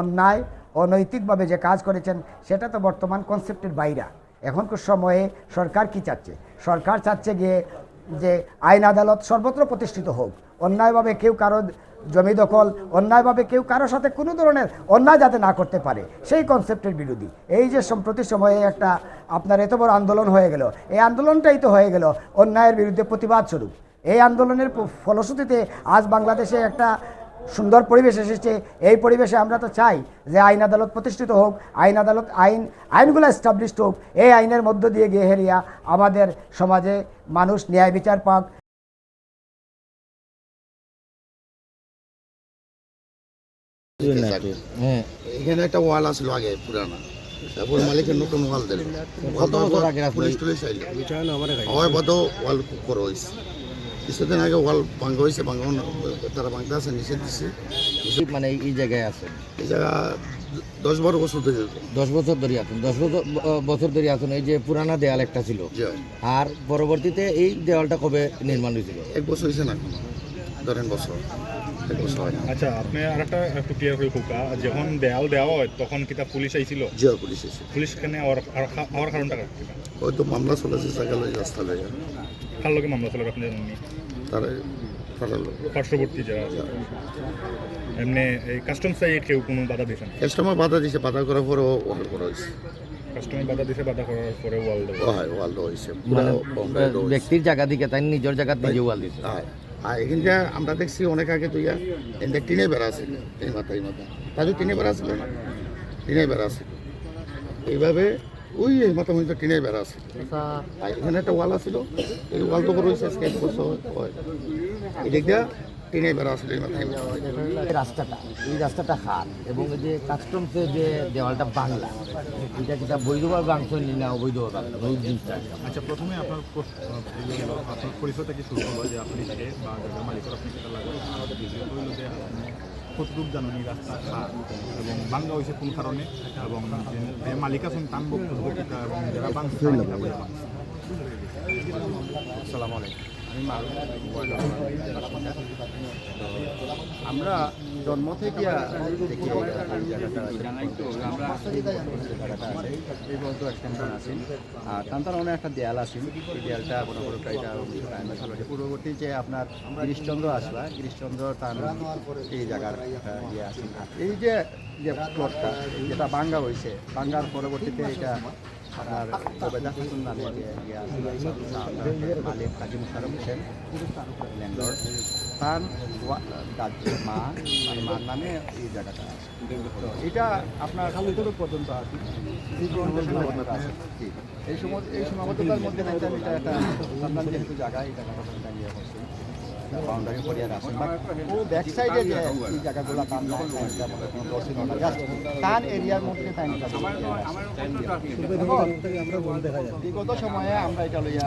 অন্যায়, অনৈতিকভাবে যে কাজ করেছেন, সেটা তো বর্তমান কনসেপ্টের বাইরা। এখনকার সময়ে সরকার কি চাচ্ছে? সরকার চাচ্ছে গিয়ে যে আইন আদালত সর্বত্র প্রতিষ্ঠিত হোক। অন্যায়ভাবে কেউ কারও জমি দখল, অন্যায়ভাবে কেউ কারোর সাথে কোনো ধরনের অন্যায় যাতে না করতে পারে, সেই কনসেপ্টের বিরোধী। এই যে সম্প্রতি সময়ে একটা আপনার এত বড় আন্দোলন হয়ে গেল, এই আন্দোলনটাই তো হয়ে গেল অন্যায়ের বিরুদ্ধে প্রতিবাদ স্বরূপ। এই আন্দোলনের ফলশ্রুতিতে আজ বাংলাদেশে একটা সুন্দর পরিবেশ এসেছে। এই পরিবেশে আমরা তো চাই যে আইন আদালত প্রতিষ্ঠিত হোক, আইন আদালত, আইন, আইনগুলো এস্টাবলিশড হোক। এই আইনের মধ্য দিয়ে গিয়ে হেরিয়া আমাদের সমাজে মানুষ ন্যায় বিচার পাক। হ্যাঁ। এখানে একটা ওয়াল আসলো আগে পুরানা। তারপর মালিকের নতুন ওয়াল দিল। কত বছর আগে পুলিশ টুলিশ আইলো? আমার বাদ ওয়াল করা হয়েছে। কিছুদিন আগে ওয়াল ভাঙ্গা হয়েছে ভাঙ্গন তারা ভাঙতে আছে নিষেধ দিচ্ছে মানে এই জায়গায় আছে? এই জায়গা দশ বারো বছর ধরে দশ বছর ধরে আছেন। দশ বছর বছর ধরে আছেন। এই যে পুরানা দেয়াল একটা ছিল। আর পরবর্তীতে এই দেওয়ালটা কবে নির্মাণ হয়েছিল? এক বছর হয়েছে না ধরেন বছর এক বছর হয় না। আচ্ছা আপনি আরেকটা একটু ক্লিয়ার করে কোকা যখন দেয়াল দেওয়া হয় তখন কিতা পুলিশ আইছিল? যে পুলিশ এসে পুলিশ কেনে আর কারণটা কিতা হয়তো মামলা চলেছে রাস্তা কার লগে মামলা চলে আপনি জানেননি তারা পার্শ্ববর্তী যারা আছে। এমনি এই কাস্টম সাইড কেউ কোনো বাধা দিয়েছেন কাস্টমার বাধা দিছে বাধা করার পরেও ওয়াল করা হয়েছে। কাস্টমার বাধা দিয়েছে বাধা করার পরে ওয়াল হয় ওয়াল দেওয়া হয়েছে। পুরা মানে। ব্যক্তির জায়গা দিকে তাই নিজের জায়গা নিজে ওয়াল দিছে হয় আর এখানটা আমরা দেখছি অনেক আগে তো ইয়া টিনে বেড়া আছে এই মাথা এই মাথা। তাজু টিনে বেড়া ছিল না? টিনে বেড়া আছে। এইভাবে ওই এই মাথা মধ্যে টিনে বেড়া আছে। আর এখানে একটা ওয়াল আছিল এই ওয়াল তো রয়েছে এক বছর হয়। এই দিক দিয়ে টিনে বেড়া আছে রাস্তাটা এই রাস্তাটা হাত এবং যে কাস্টমসের যে দেওয়ালটা বাংলা এটা কিটা বৈধভাবে বাংশ না অবৈধভাবে বাংলা ওই জিনিসটা আচ্ছা প্রথমে আপনার ইয়ে আপনার পরিচয় থেকে শুরু হলো যে আপনি কে বা মালিকের আপনি সেটা যে কতটুক জানেন রাস্তা এবং বাঙ্গা হয়েছে কোন কারণে এবং যে যে মালিক আছেন তার বক্তব্য এবং যারা বলে। আসসালামু আলাইকুম আমরা জন্ম থেকে আর অনেক একটা দেয়াল আছে। দেয়ালটা করো প্রায় এটা পূর্ববর্তী যে আপনার গিরিশচন্দ্র আসবা গিরিশচন্দ্র তার এই জায়গার ইয়ে আছে। এই যে যে প্লটটা যেটা বাঙ্গা হয়েছে বাঙ্গার পরবর্তীতে এটা খাতুন নামে যে মালিক কাজী মুশারফ হোসেন ল্যান্ডলর্ড তার ওয়া- মা আর মার নামে এই জায়গাটা আছে তো এটা আপনার কতটুকু পর্যন্ত আছে এই সময় এই সীমাবদ্ধতার মধ্যে এটা একটা সন্ধান যেহেতু জায়গা এই জায়গাটা বাউন্ডারি করিয়া রাখছে বাট ও ব্যাক সাইডে যে এই জায়গাগুলো এরিয়ার মধ্যে না বিগত সময়ে আমরা এটা লইয়া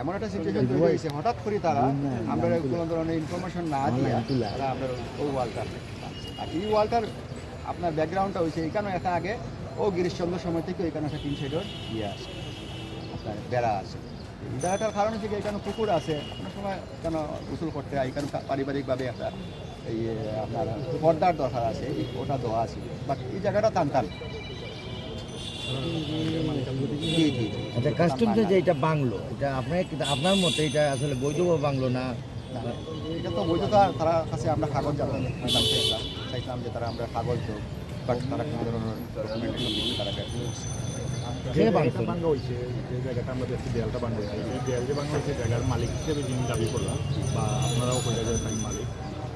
এমন একটা সিচুয়েশন তৈরি হয়েছে হঠাৎ করে তারা আমরা কোনো ধরনের ইনফরমেশন না দিয়ে তারা আমরা ওই ওয়ালটা আর এই ওয়ালটার আপনার ব্যাকগ্রাউন্ডটা হয়েছে এখানে একটা আগে ও গিরিশচন্দ্র সময় থেকে এখানে একটা তিন সাইডের ইয়ে আছে। আপনার বেড়া আছে। বেড়াটার কারণ হচ্ছে এখানে পুকুর আছে অনেক সময় কেন গোসল করতে হয় এখানে পারিবারিকভাবে একটা এই আপনার পর্দার দরকার আছে ওটা দেওয়া আছে। বাট এই জায়গাটা টান টান। জি জি। জি আচ্ছা যে এটা বাংলো এটা আপনার আপনার মতে এটা আসলে বৈধভাবে বাংলো না? এটা তো বৈধতা তারা কাছে আমরা কাগজ জানতাম চাইছিলাম চাইছিলাম যে তারা আমরা কাগজ দেব। বাট তারা কোনো ধরনের ডকুমেন্টেশন দিচ্ছে তারা বের করছে। কে বাংলো বাঙ্গা হয়েছে যে জায়গাটা আমরা দেখছি দেয়ালটা বাঙ্গা হয়েছে। এই দেয়াল যে বাঙ্গা হয়েছে জায়গার মালিক হিসেবে যিনি দাবি করলাম বা আপনারাও কইলে যে তাই মালিক।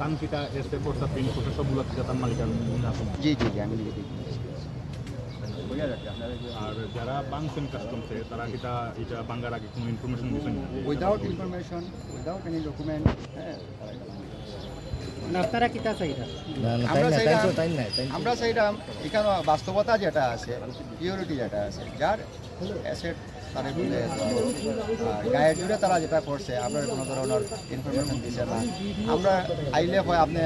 তান কিটা এসে পড়তা পিন ফটো সবগুলো কিটা তার মনে আছে জি জি জি আমি লিখে দিচ্ছি আর যারা বাংছেন কাস্টমসে তারা কিটা এটা বাঙ্গার আগে কোনো ইনফরমেশন দিচ্ছেন? Without information without any document হ্যাঁ তারা এটা বানায়। না না তাই আমরা চাইলাম- আমরা এখানে বাস্তবতা যেটা আছে পিওরিটি যেটা আছে যার অ্যাসেট তারা বলে গায়ে জুড়ে তারা যেটা করছে আপনার কোনো ধরনের ইনফরমেশন দিচ্ছে না। আমরা আইলে হয় আপনি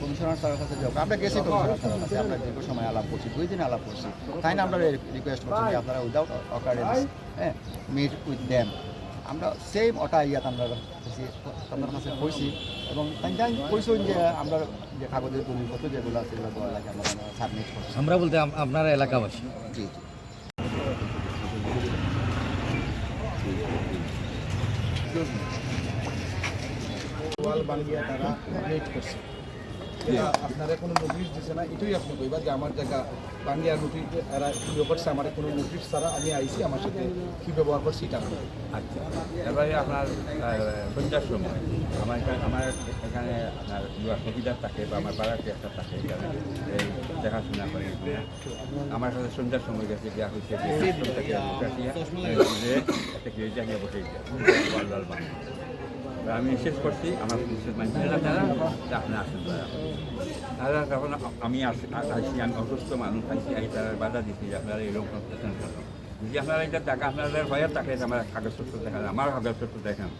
কমিশনার স্যারের কাছে যাব আমরা গেছি কমিশনার স্যারের কাছে আমরা দীর্ঘ সময় আলাপ করছি দুই দিন আলাপ করছি। তাই না আমরা রিকোয়েস্ট করছি যে আপনারা উইদাউট অকারেন্স হ্যাঁ মিট উইথ দেম আমরা সেম ওটা ইয়াত আমরা আপনার কাছে কইছি এবং তাই কইছেন যে আমরা যে কাগজের দলিলপত্র যেগুলো আছে সেগুলো দেওয়ার লাগে আমরা সাবমিট করছি। আমরা বলতে আপনার এলাকাবাসী। জি জি। ওয়াল বানিয়ে তারা করছে। আপনারা কোনো নোটিশ দিছে না এটাই আপনি কইবা যে আমার জায়গা বাঙ্গিয়া নোটিশ এরা ইয়ে করছে আমার কোনো নোটিশ ছাড়া আমি আইছি আমার সাথে কি ব্যবহার করছি এটা। আচ্ছা এবারে আপনার সন্ধ্যার সময় আমার এখানে আমার এখানে আপনার চকিদার থাকে বা আমার পাড়াতে একটা থাকে এখানে এই দেখাশোনা করে আমার সাথে সন্ধ্যার সময় গেছে দেওয়া হয়েছে যে যে একটা গেট জায়গায় বসে গেছে লাল লাল বাংলা। আমি শেষ করছি। আমার আপনি আসেন তারা তারা তখন আমি আসি আমি অসুস্থ মানুষ আসি আমি তারা বাধা দিচ্ছি যে আপনারা এরকম করতেছেন কেন? যদি আপনারা এটা টাকা আপনাদের ভয়ের টাকা আমার কাগজপত্র দেখেন আমার কাগজপত্র দেখেন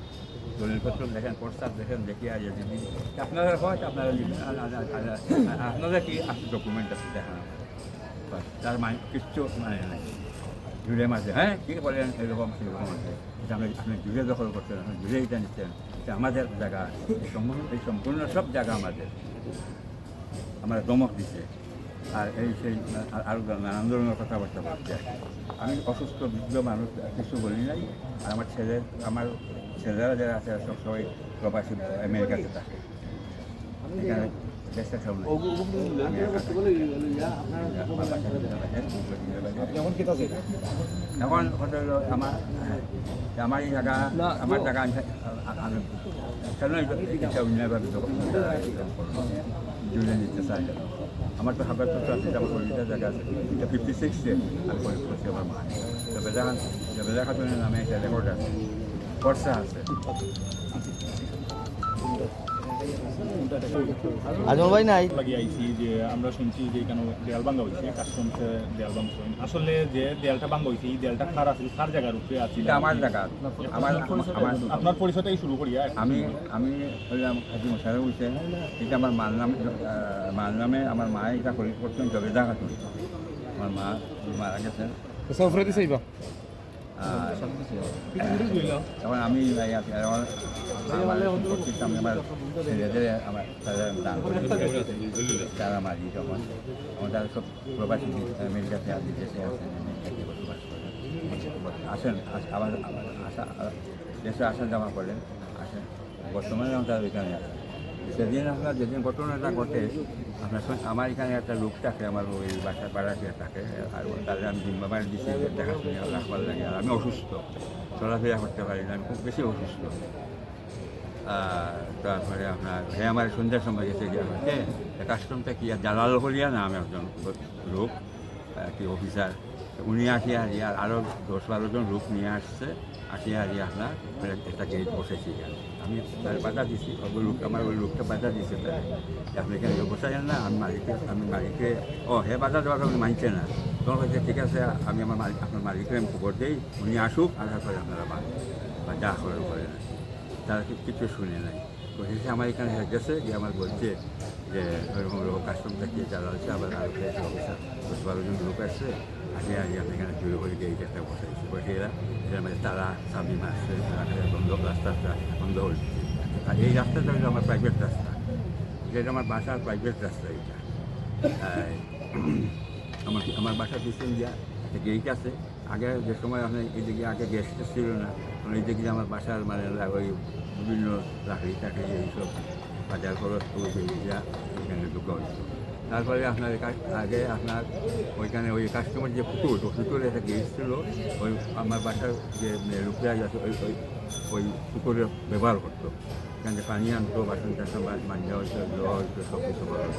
দলিলপত্র দেখেন প্রস্তাব দেখেন দেখি আর যদি আপনারা হয় আপনারা আপনাদের কি আছে ডকুমেন্ট আছে দেখেন? তার মানে কিচ্ছু মানে নাই। জুড়ে মাঝে হ্যাঁ? কি বলেন এরকম সেরকম আছে। আপনি আপনি জুড়ে দখল করছেন আপনি জুড়ে এটা নিচ্ছেন। এটা আমাদের জায়গা এই সম্পূর্ণ সব জায়গা আমাদের। আমার দমক দিছে। আর এই সেই, আর- নানান ধরনের কথাবার্তা বলছে আমি অসুস্থ, বৃদ্ধ মানুষ, কিছু বলি নাই। আর আমার ছেলে, আমার ছেলেরা যারা আছে সবসময় প্রবাসী, আমেরিকাতে থাকে। এখানে এখন আমার আমার এই জায়গা আমার জায়গা আমি জুড়ে নিতে চাই? আমার তো হাবার তো আছে আমার কলিতা জায়গা আছে এটা ফিফটি সিক্সে আমি করে করছি আমার মা দেখা তবে খাতুনের নামে একটা রেকর্ড আছে খরচা আছে আজমল ভাই নাই? লাগি আইছি যে আমরা শুনছি যে এখানে দেয়াল ভাঙ্গা হয়েছে কাস্টমসে দেয়াল ভাঙছে আসলে যে দেয়ালটা ভাঙ্গা হয়েছে এই দেয়ালটা খার আছে খার জায়গার উপরে আছে? আমার জায়গা আমার আমার আপনার পরিচয়টাই শুরু করি আমি আমি হইলাম হাজি মশারে বলছে এটা আমার মার নাম মার নামে আমার মা এটা করে করতেন জবেদা খাতুন আমার মা মারা গেছেন সফরে চাইবা আর তখন আমি আমার আমার আমার ছেলেদের আমার দান তারা মাঝি তখন তারা সব প্রবাসী আমেরিকাতে আছে দেশে আছেন আসেন, আস- আবার আসা দেশে আসা জমা করেন, আসেন। বর্তমানে আমার তারা এখানে আছে। সেদিন আপনার, যেদিন ঘটনাটা ঘটে, আপনার আমার এখানে একটা লোক থাকে, আমার ওই বাসার পাড়াতে থাকে, আর তাদের আমি জিম্বাবার দিচ্ছি দেখাশোনা রাখবার লাগে। আর আমি অসুস্থ, চলাফেরা করতে পারি না, আমি খুব বেশি অসুস্থ। তারপরে আপনার, হে আমার সন্ধ্যার সময় গেছে, গিয়ে আমাকে কাস্টমটা কি জালাল হলিয়া না, আমি একজন লোক কি অফিসার? উনি আসি হারি আর আরও দশ বারো জন লোক নিয়ে আসছে আসি হারি আপনার, একটা গেট বসেছি এখানে। আমি তার বাধা দিছি ওই লোক আমার ওই লোকটা বাধা তাই আপনি এখানে বসাইলেন না, আমি মালিককে আমি মালিককে, ও, হে বাধা দেওয়ার কারণে মানছে না। তখন হচ্ছে ঠিক আছে, আমি আমার মালিক, আপনার মালিককে আমি খবর দিই, উনি আসুক আসার পরে আপনারা বা যা করেন করে না তারা কিছু শুনে নাই। তো শেষে আমার এখানে গেছে। যে আমার বলছে যে, ওইরকম লোক, কাস্টম থেকে চালাচ্ছে আবার আর অফিসার, দশ বারো জন লোক আসছে আসে আগে আমি এখানে জুড়ে করে গিয়ে একটা বসাইছি বসে এরা এর মধ্যে তারা সাবি তারা বন্ধ রাস্তাটা বন্ধ হল আর এই রাস্তাটা হলো আমার প্রাইভেট রাস্তা যেটা আমার বাসার প্রাইভেট রাস্তা এটা আমার আমার বাসার পিছন দিয়া একটা গেট আছে আগে যে সময় আপনি এদিকে আগে গ্যাসটা ছিল না তখন এই দিকে আমার বাসার মানে ওই বিভিন্ন লাকড়ি টাকড়ি এইসব বাজার খরচ করে দিয়া এখানে ঢুকা হইতো তারপরে আপনার আগে আপনার ওইখানে ওই কাস্টমার যে পুকুর পুকুরে একটা গেট ছিল, ওই আমার বাসার যে লোকরা আছে, ওই ওই ওই পুকুরে ব্যবহার করতো এখানে পানি আনতো, বাসন টাসন মাঞ্জা হইতো জল হইতো সব কিছু হতো।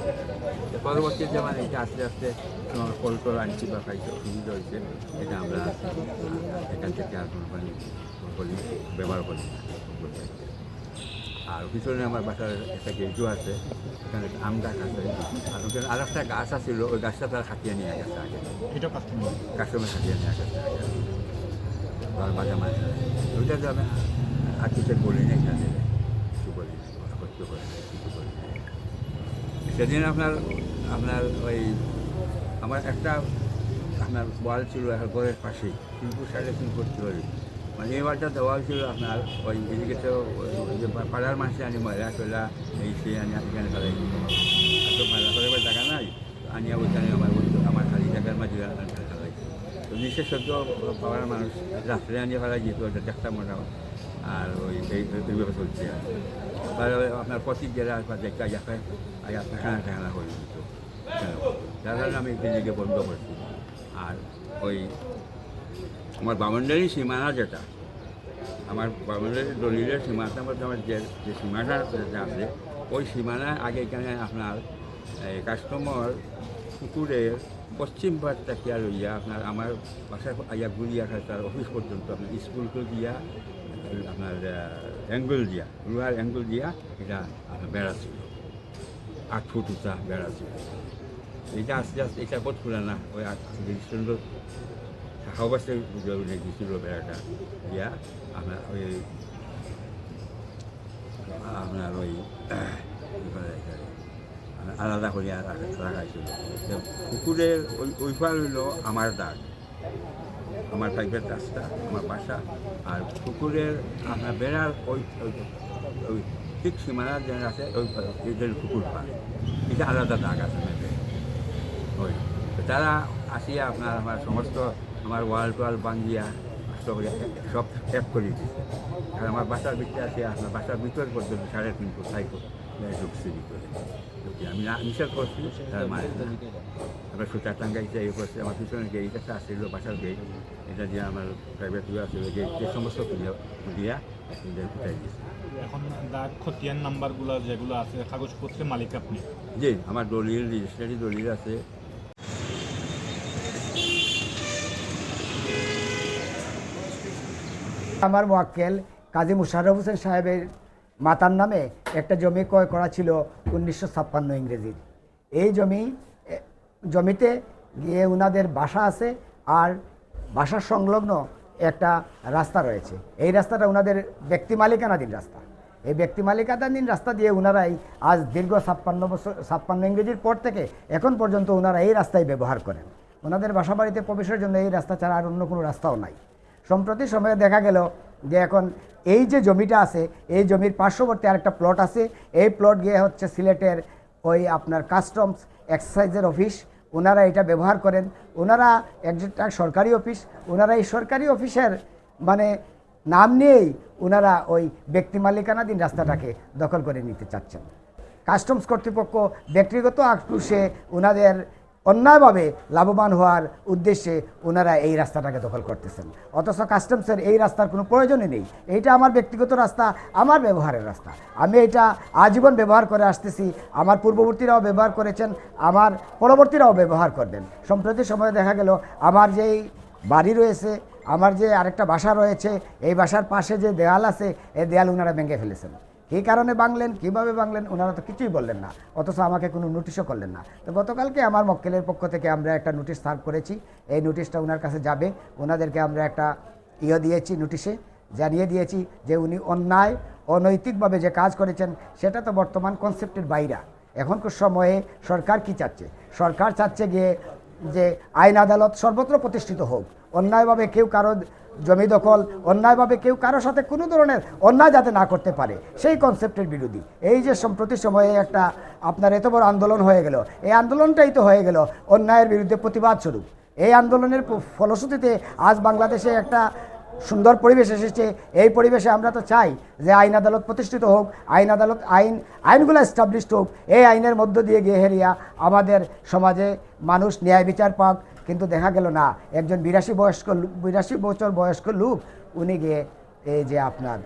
তো পরবর্তীতে আমার এটা আস্তে আস্তে আমার কল টল আনছি বা খাইতে অসুবিধা হয়েছে, এটা আমরা এখান থেকে আর কোনো পানি ব্যবহার করি না। আর পিছনে আমার বাসার একটা গেটও আছে এখানে আম গাছ আছে। আর ওখানে আর একটা গাছ আছিল ওই গাছটা তারা খাটিয়ে নিয়ে গেছে আগে। এটা কাস্টমার। খাটিয়ে নিয়ে গেছে আগে। বাজা মানে ওইটা আমি আর কিছু বলি না এখানে। কিছু বলি না আপত্তি করি না, কিছু বলি না সেদিন আপনার আপনার ওই আমার একটা আপনার ওয়াল ছিল ঘরের পাশেই কিন্তু সাইডে ছিল মানে এই ওয়ালটা দেওয়া ছিল আপনার ওই এদিকে তো পাড়ার মানুষে আনি ময়লা টয়লা এই সেই আনি এখানে ফেলাই তো ময়লা ফেলাবার জায়গা নাই আনিয়া ওইখানে আমার আমার খালি জায়গার মাঝে ফেলাই তো নিচে সদ্য পাড়ার মানুষ রাত্রে আনিয়ে ফেলাই যেত ওটা দেখতাম মোটা আর ওই এই এইভাবে চলছে আর। আপনার প্রতি জেলা দেখা যাকে আয়া ঠেকানা ঠেকানা করে দিত। যার কারণে আমি দিকে বন্ধ করছি। আর ওই আমার বামন্ডারি সীমানা যেটা, আমার বামন্ডারি দলিলের সীমানার মধ্যে আমার যে যে সীমানা আছে ওই সীমানা আগে এখানে আপনার, এই কাস্টমার পুকুরের পশ্চিম পাট থেকে লইয়া আপনার আমার বাসা আইয়া ঘুরিয়া তার অফিস পর্যন্ত আপনার স্কুলকে দিয়া, আপনার অ্যাঙ্গল দিয়া, লোহার অ্যাঙ্গল দিয়া এটা আপনার বেড়া ছিল। আট ফুট উঁচা বেড়া ছিল। এটা আস্তে আস্তে, এটা বোধ খুলে না, ওই আট সুন্দর থাকা অবস্থায় দিয়েছিল বেড়াটা দিয়া আপনার ওই আপনার ওই আলাদা করে রাখাইছিল পুকুরের ওই ওই পার হইল আমার দাগ আমার প্রাইভেট রাস্তা আমার বাসা আর পুকুরের আপনার বেড়ার ওই ওই- ঠিক সীমানা যে আছে ওই পুকুর পার এটা আলাদা দাগ আছে ওই তারা আসিয়া আপনার আমার সমস্ত আমার ওয়াল টোয়াল নষ্ট করে সব ট্যাপ করে দিচ্ছে আর আমার বাসার ভিতরে আছে আপনার বাসার ভিতর পর্যন্ত সাড়ে তিন ফুট সাই ফুট ঢুকছে ভিতরে। আমি নিষেধ করছি তার মানে না। আমরা সুতার টাঙ্গাইতে এই করছে। আমার পিছনে গেট একটা আসছিল বাসার গেট এটা দিয়ে আমার প্রাইভেট ইয়ে আসছিল গেট যে সমস্ত খুলিয়া খুলিয়া উঠাই দিয়েছে এখন দাগ খতিয়ান নাম্বারগুলো যেগুলো আছে কাগজপত্রের মালিক আপনি? জি আমার দলিল রেজিস্ট্রারি দলিল আছে। আমার মোয়াক্কেল কাজী মুশারফ হোসেন সাহেবের মাতার নামে একটা জমি ক্রয় করা ছিল উনিশশো ছাপ্পান্ন ইংরেজির। এই জমি জমিতে গিয়ে ওনাদের বাসা আছে আর বাসার সংলগ্ন একটা রাস্তা রয়েছে। এই রাস্তাটা ওনাদের ব্যক্তি মালিকানাধীন রাস্তা। এই ব্যক্তি মালিকানাধীন রাস্তা দিয়ে ওনারাই আজ দীর্ঘ ছাপ্পান্ন বছর, ছাপ্পান্ন ইংরেজির পর থেকে এখন পর্যন্ত ওনারা এই রাস্তায় ব্যবহার করেন। ওনাদের বাসা বাড়িতে প্রবেশের জন্য এই রাস্তা ছাড়া আর অন্য কোনো রাস্তাও নাই। সম্প্রতি সময়ে দেখা গেল যে এখন এই যে জমিটা আছে, এই জমির পার্শ্ববর্তী আরেকটা প্লট আছে। এই প্লট গিয়ে হচ্ছে সিলেটের ওই আপনার কাস্টমস এক্সাইজের অফিস ওনারা এটা ব্যবহার করেন। ওনারা একটা সরকারি অফিস ওনারা এই সরকারি অফিসের মানে নাম নিয়েই ওনারা ওই ব্যক্তি মালিকানাধীন রাস্তাটাকে দখল করে নিতে চাচ্ছেন। কাস্টমস কর্তৃপক্ষ ব্যক্তিগত আক্রোশে ওনাদের অন্যায়ভাবে লাভবান হওয়ার উদ্দেশ্যে ওনারা এই রাস্তাটাকে দখল করতেছেন। অথচ কাস্টমসের এই রাস্তার কোনো প্রয়োজনই নেই। এইটা আমার ব্যক্তিগত রাস্তা, আমার ব্যবহারের রাস্তা। আমি এটা আজীবন ব্যবহার করে আসতেছি। আমার পূর্ববর্তীরাও ব্যবহার করেছেন, আমার পরবর্তীরাও ব্যবহার করবেন। সম্প্রতি সময়ে দেখা গেল, আমার যেই বাড়ি রয়েছে, আমার যে আরেকটা বাসা রয়েছে, এই বাসার পাশে যে দেয়াল আছে, এই দেয়াল ওনারা ভেঙে ফেলেছেন। কী কারণে বাংলেন, কীভাবে বাংলেন, ওনারা তো কিছুই বললেন না, অথচ আমাকে কোনো নোটিশও করলেন না। তো গতকালকে আমার মক্কেলের পক্ষ থেকে আমরা একটা নোটিশ সার্ভ করেছি, এই নোটিশটা ওনার কাছে যাবে, ওনাদেরকে আমরা একটা ইয়ে দিয়েছি নোটিশে, জানিয়ে দিয়েছি যে উনি অন্যায়, অনৈতিকভাবে যে কাজ করেছেন, সেটা তো বর্তমান কনসেপ্টের বাইরা। এখনকার সময়ে সরকার কি চাচ্ছে? সরকার চাচ্ছে গিয়ে যে আইন আদালত সর্বত্র প্রতিষ্ঠিত হোক, অন্যায়ভাবে কেউ কারও জমি দখল, অন্যায়ভাবে কেউ কারোর সাথে কোনো ধরনের অন্যায় যাতে না করতে পারে, সেই কনসেপ্টের বিরোধী। এই যে সম্প্রতি সময়ে একটা আপনার এত বড় আন্দোলন হয়ে গেল, এই আন্দোলনটাই তো হয়ে গেল অন্যায়ের বিরুদ্ধে প্রতিবাদ স্বরূপ। এই আন্দোলনের ফলশ্রুতিতে আজ বাংলাদেশে একটা সুন্দর পরিবেশ এসেছে। এই পরিবেশে আমরা তো চাই যে আইন আদালত প্রতিষ্ঠিত হোক, আইন আদালত আইন, আইনগুলো এস্টাবলিশড হোক। এই আইনের মধ্য দিয়ে গিয়ে হেরিয়া আমাদের সমাজে মানুষ ন্যায় বিচার পাক, কিন্তু দেখা গেল না। একজন বিরাশি বয়স্ক বিরাশি বছর বয়স্ক লোক, উনি গিয়ে এই যে আপনার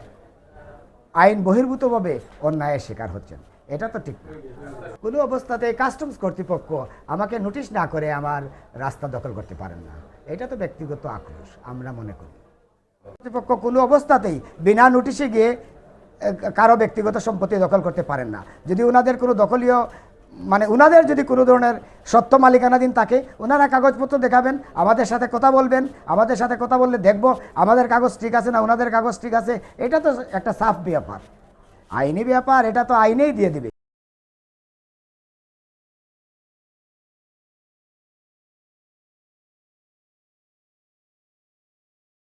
আইন বহির্ভূতভাবে অন্যায়ের শিকার হচ্ছেন। এটা তো ঠিক না। কোনো অবস্থাতে কাস্টমস কর্তৃপক্ষ আমাকে নোটিশ না করে আমার রাস্তা দখল করতে পারেন না। এটা তো ব্যক্তিগত আক্রোশ, আমরা মনে করি। কর্তৃপক্ষ কোনো অবস্থাতেই বিনা নোটিশে গিয়ে কারও ব্যক্তিগত সম্পত্তি দখল করতে পারেন না। যদি ওনাদের কোনো দখলীয় মানে ওনাদের যদি কোনো ধরনের সত্য মালিকানাধীন থাকে ওনারা কাগজপত্র দেখাবেন, আমাদের সাথে কথা বলবেন, আমাদের সাথে কথা বললে দেখব আমাদের কাগজ ঠিক আছে না ওনাদের কাগজ ঠিক আছে। এটা তো একটা সাফ ব্যাপার। আইনি ব্যাপার, এটা তো আইনেই দিয়ে দিবে।